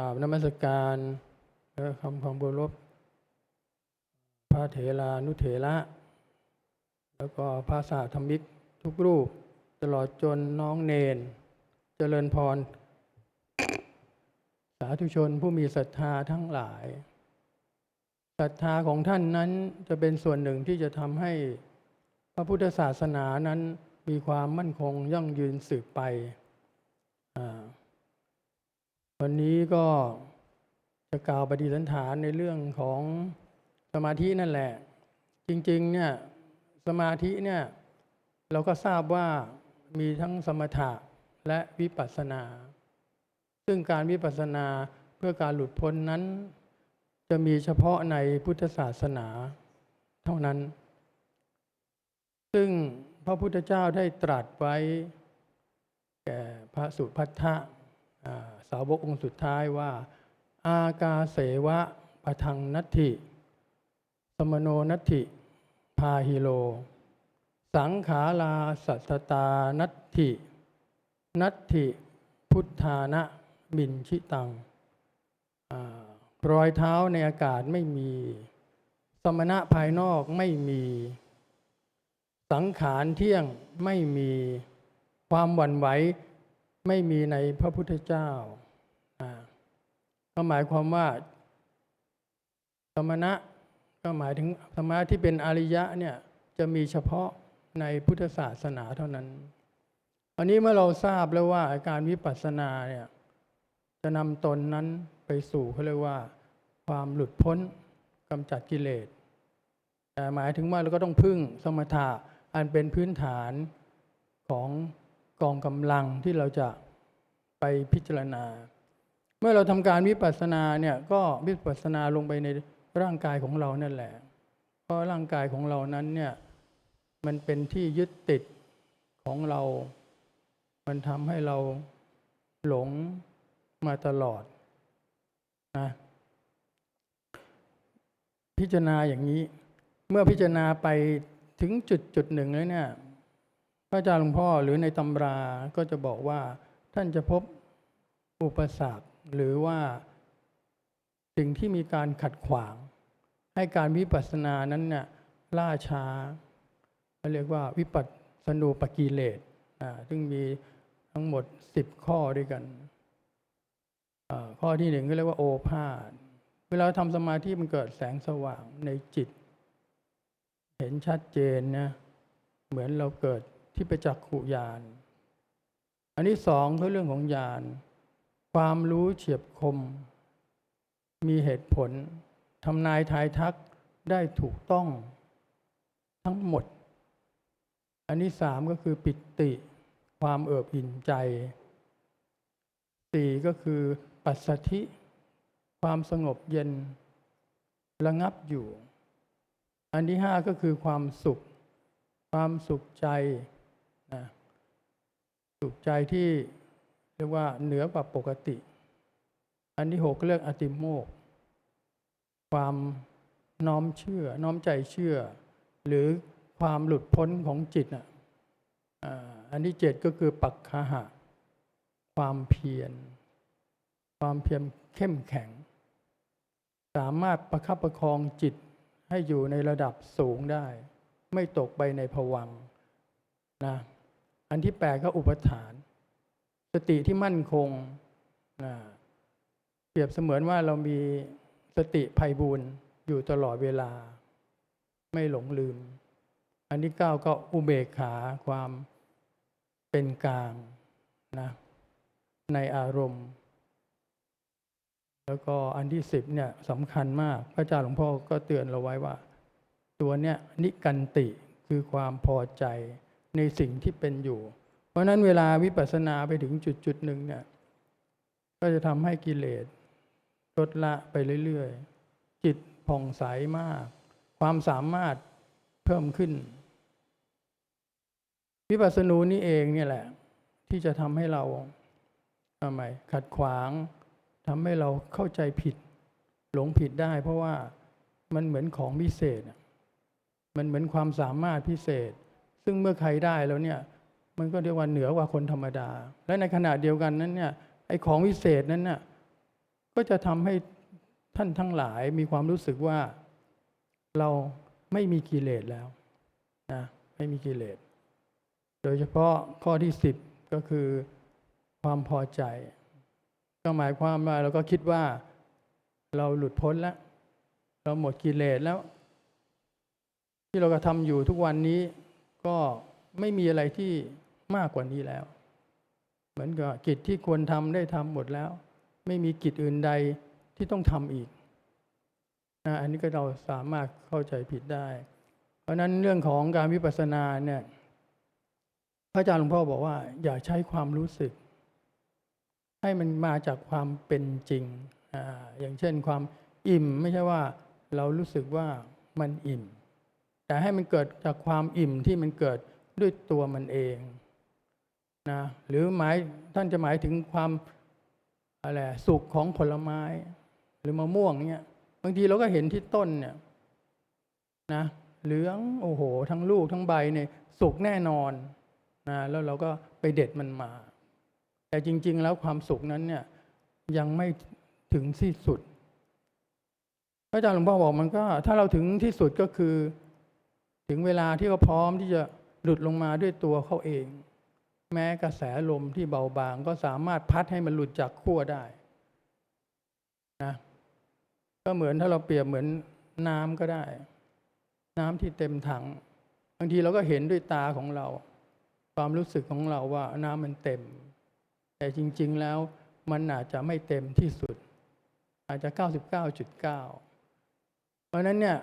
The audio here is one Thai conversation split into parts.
ราบนมัสการและคำความบรบพระเถรานุเถระ แล้วก็พระสาธมิกทุกรูป ตลอดจนน้องเนน เจริญพร สาธุชนผู้มีศรัทธาทั้งหลายศรัทธาของท่านนั้นจะเป็นส่วนหนึ่งที่จะทำให้พระพุทธศาสนานั้นมีความมั่นคงยั่งยืนสืบไป วันนี้ก็จะกล่าวปฏิสันฐานในเรื่องของสมาธินั่นแหละ จริงๆเนี่ยสมาธิเนี่ยเราก็ทราบว่ามีทั้งสมถะและวิปัสสนา ซึ่งการวิปัสสนาเพื่อการหลุดพ้นนั้น จะมีเฉพาะในพุทธศาสนาเท่านั้น ซึ่งพระพุทธเจ้าได้ตรัสไว้ แก่พระสุพัทธะ สาวกองค์สุดท้ายว่า อากาเสวะปะทังนัตถิสมโนนัตถิพาหิโล สังขาลาสัตตานัตถินัตถิพุทธานะมินชิตังอรอยเท้าในอากาศไม่มี สมณะภายนอกไม่มี สังขารเที่ยงไม่มีความหวั่นไหว ไม่มีในพระพุทธเจ้าอ่าก็หมายความว่าสมณะก็หมายถึงสมณะที่เป็นอริยะเนี่ยจะมีเฉพาะในพุทธศาสนาเท่านั้น อันนี้เมื่อเราทราบแล้วว่าการวิปัสสนาเนี่ยจะนำตนนั้นไปสู่เขาเรียกว่า ความหลุดพ้นกำจัดกิเลสแต่หมายถึงว่าเราก็ต้องพึ่งสมถะอันเป็นพื้นฐานของ กองกำลังที่เราจะไปพิจารณา เมื่อเราทำการวิปัสสนาเนี่ยก็วิปัสสนาลงไปในร่างกายของเรานั่นแหละ เพราะร่างกายของเรานั้นเนี่ยมันเป็นที่ยึดติดของเรา มันทำให้เราหลงมาตลอดนะพิจารณาอย่างนี้ เมื่อพิจารณาไปถึงจุดจุดหนึ่งแล้วเนี่ย พระอาจารย์หลวงพ่อหรือในตำราก็จะบอกว่าท่านจะพบอุปสรรคหรือว่าสิ่งที่มีการขัดขวาง ให้การวิปัสสนานั้นเนี่ยล่าช้าเขาเรียกว่าวิปัสสนูปกิเลสซึ่งมีทั้งหมดสิบข้อด้วยกัน ข้อที่หนึ่งก็เรียกว่าโอภาษเวลาทำสมาธิมันเกิดแสงสว่างในจิต เห็นชัดเจนนะเหมือนเราเกิด ที่ไปจักขุญาณอันที่สองคือเรื่องของญาณความรู้เฉียบคม มีเหตุผลทำนายทายทักได้ถูกต้องทั้งหมด อันที่สามก็คือปิติ ความเอิบอิ่นใจสี่ก็คือปัสสธิ ความสงบเย็น ระงับอยู่ อันที่ห้าก็คือความสุข ความสุขใจ สุขใจที่เรียกว่าเหนือกว่าปกติ อันที่หกเรียกอติโมก ความน้อมเชื่อ น้อมใจเชื่อ หรือความหลุดพ้นของจิตอะอันที่เจ็ดก็คือปักคหะ ความเพียร ความเพียรเข้มแข็ง สามารถประคับประคองจิตให้อยู่ในระดับสูงได้ ไม่ตกไปในภวังนะ อันที่แปดก็อุปทาน สติที่มั่นคงนะเปรียบเสมือนว่าเรามีสติภัยบูรณ์อยู่ตลอดเวลา ไม่หลงลืม อันที่เก้าก็อุเบกขาความเป็นกลางนะในอารมณ์ แล้วก็อันที่สิบเนี่ยสำคัญมาก พระอาจารย์หลวงพ่อก็เตือนเราไว้ว่า ตัวเนี้ยนิกันติคือความพอใจ ในสิ่งที่เป็นอยู่ เพราะนั้นเวลาวิปัสสนาไปถึงจุดจุดหนึ่งเนี่ยก็จะทำให้กิเลสลดละไปเรื่อยๆ จิตผ่องใสมาก ความสามารถเพิ่มขึ้น วิปัสสนูนี่เองเนี่ยแหละ ที่จะทำให้เราทำไมขัดขวางทำให้เราเข้าใจผิด หลงผิดได้ เพราะว่ามันเหมือนของพิเศษ มันเหมือนความสามารถพิเศษ ซึ่งเมื่อใครได้แล้วเนี่ยมันก็เรียกว่าเหนือกว่าคนธรรมดา และในขณะเดียวกันนั้นเนี่ยไอ้ของวิเศษนั้นน่ะก็จะทำให้ท่านทั้งหลายมีความรู้สึกว่าเราไม่มีกิเลสแล้วนะไม่มีกิเลส โดยเฉพาะข้อที่สิบก็คือความพอใจ ก็หมายความว่าเราก็คิดว่าเราหลุดพ้นแล้ว เราหมดกิเลสแล้ว ที่เรากระทำอยู่ทุกวันนี้ ก็ไม่มีอะไรที่มากกว่านี้แล้ว เหมือนกับกิจที่ควรทำได้ทำหมดแล้ว ไม่มีกิจอื่นใดที่ต้องทำอีกนะอันนี้ก็เราสามารถเข้าใจผิดได้ เพราะนั้นเรื่องของการวิปัสสนาเนี่ยพระอาจารย์หลวงพ่อบอกว่า อย่าใช้ความรู้สึก ให้มันมาจากความเป็นจริงออย่างเช่นความอิ่มไม่ใช่ว่าเรารู้สึกว่ามันอิ่ม แต่ให้มันเกิดจากความอิ่มที่มันเกิดด้วยตัวมันเองนะหรือหมายท่านจะหมายถึงความอะไรสุกของผลไม้ หรือมะม่วงเนี่ยบางทีเราก็เห็นที่ต้นเนี่ยนะเหลืองโอ้โห ทั้งลูกทั้งใบเนี่ยสุกแน่นอนนะแล้วเราก็ไปเด็ดมันมา แต่จริง ๆ แล้วความสุขนั้นเนี่ยยังไม่ถึงที่สุดพระอาจารย์หลวงพ่อบอกมันก็ ถ้าเราถึงที่สุดก็คือ ถึงเวลาที่เขาพร้อมที่จะหลุดลงมาด้วยตัวเขาเอง แม้กระแสลมที่เบาบางก็สามารถพัดให้มันหลุดจากขั้วได้นะก็เหมือนถ้าเราเปรียบเหมือนน้ำก็ได้ น้ำที่เต็มถัง บางทีเราก็เห็นด้วยตาของเรา ความรู้สึกของเราว่าน้ำมันเต็ม แต่จริง ๆแล้วมันอาจจะไม่เต็มที่สุด อาจจะ 99.9 เพราะฉะนั้นเนี่ย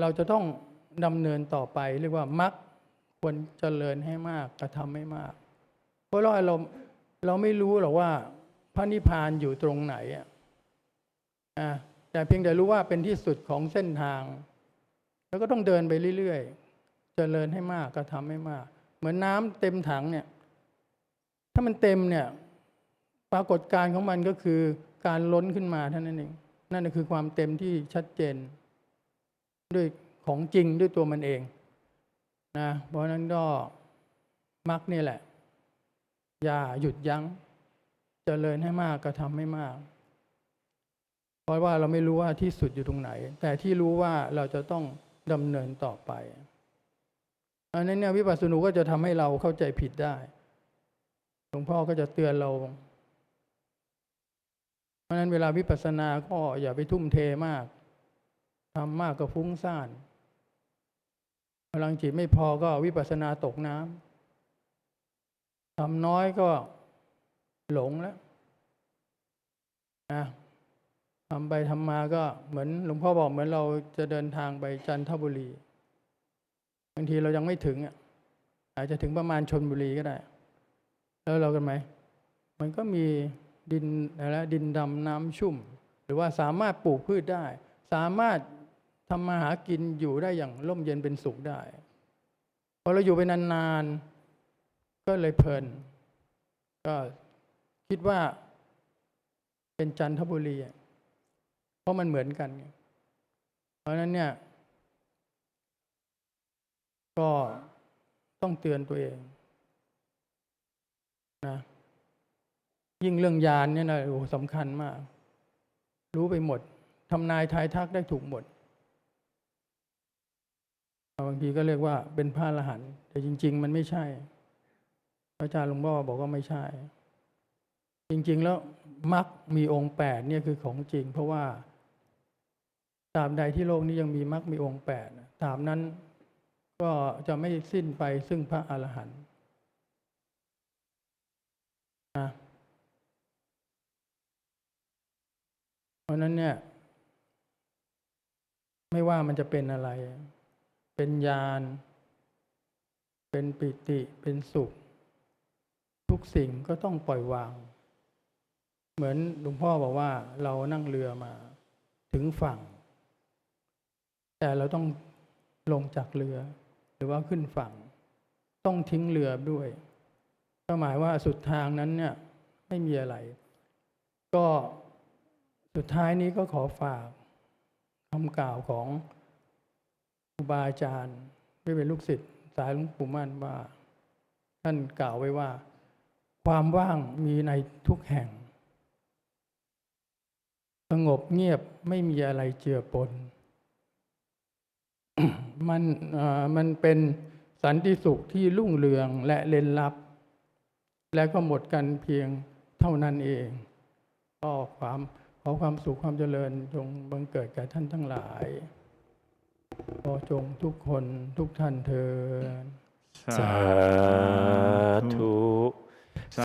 เราจะต้อง ดำเนินต่อไป เรียกว่ามักควรเจริญให้มากกระทำให้มาก เพราะเราเราเราไม่รู้หรอกว่าพระนิพพานอยู่ตรงไหนอะแต่เพียงแต่รู้ว่าเป็นที่สุดของเส้นทาง แล้วก็ต้องเดินไปเรื่อยๆเจริญให้มากกระทำให้มาก เหมือนน้ำเต็มถังเนี่ย ถ้ามันเต็มเนี่ยปรากฏการของมันก็คือการล้นขึ้นมาเท่านั้นเอง นั่นคือความเต็มที่ชัดเจนด้วย ของจริงด้วยตัวมันเองนะเพราะนั้นก็มักนี่แหละ อย่าหยุดยัง้งเจริญให้มากกระทำให้มาก เพราะว่าเราไม่รู้ว่าที่สุดอยู่ตรงไหน แต่ที่รู้ว่าเราจะต้องดำเนินต่อไปอันนั้นเนี่ยวิปัสสนูก็จะทำให้เราเข้าใจผิดได้หลวงพ่อก็จะเตือนเรา เพราะนั้นเวลาวิปัสสนาก็อย่าไปทุ่มเทมากทำมากก็ฟุ้งซ่าน พลังจิตไม่พอก็วิปัสสนาตกน้ำทำน้อยก็หลงแล้วนะทำไปทำมาก็เหมือนหลวงพ่อบอกเหมือนเราจะเดินทางไปจันทบุรีบางทีเรายังไม่ถึงอะอาจจะถึงประมาณชนบุรีก็ได้ แล้วเรากันไหม มันก็มีดินอะไรดินดำน้ำชุ่ม หรือว่าสามารถปลูกพืชได้ สามารถ ทำมาหากินอยู่ได้อย่างร่มเย็นเป็นสุขได้พอเราอยู่ไปนานๆ ก็เลยเพลิน ก็คิดว่าเป็นจันทบุรีเพราะมันเหมือนกัน เพราะฉะนั้นเนี่ย ก็ต้องเตือนตัวเองนะยิ่งเรื่องยานเนี่ยนะโอ้สำคัญมาก รู้ไปหมดทำนายทายทักได้ถูกหมด บางทีก็เรียกว่าเป็นพระอรหันต์แต่จริง ๆ มันไม่ใช่พระอาจารย์หลวงพ่อบอกว่าไม่ใช่ จริง ๆ แล้วมรรคมีองค์แปดเนี่ยคือของจริง เพราะว่าตราบใดที่โลกนี้ยังมีมรรคมีองค์แปดตราบนั้นก็จะไม่สิ้นไปซึ่งพระอรหันต์นะเพราะนั้นเนี่ย ไม่ว่ามันจะเป็นอะไร เป็นญาณ เป็นปิติ เป็นสุข ทุกสิ่งก็ต้องปล่อยวาง เหมือนหลวงพ่อบอกว่าเรานั่งเรือมาถึงฝั่ง แต่เราต้องลงจากเรือ หรือว่าขึ้นฝั่ง ต้องทิ้งเรือด้วยก็หมายว่าสุดทางนั้นเนี่ยไม่มีอะไร ก็สุดท้ายนี้ก็ขอฝากคำกล่าวของ รูบาอาจารย์ที่เป็นลูกศิษย์สายหลวงปู่มั่นว่า ท่านกล่าวไว้ว่า ความว่างมีในทุกแห่ง สงบเงียบไม่มีอะไรเจือปน มันมันเป็นสันติสุขที่รุ่งเรืองและเล่นลับ และก็หมดกันเพียงเท่านั้นเอง ก็ความขอความสุขความเจริญจงบังเกิดแก่ท่านทั้งหลาย ขอจงทุกคนทุกท่านเถิด สาธุ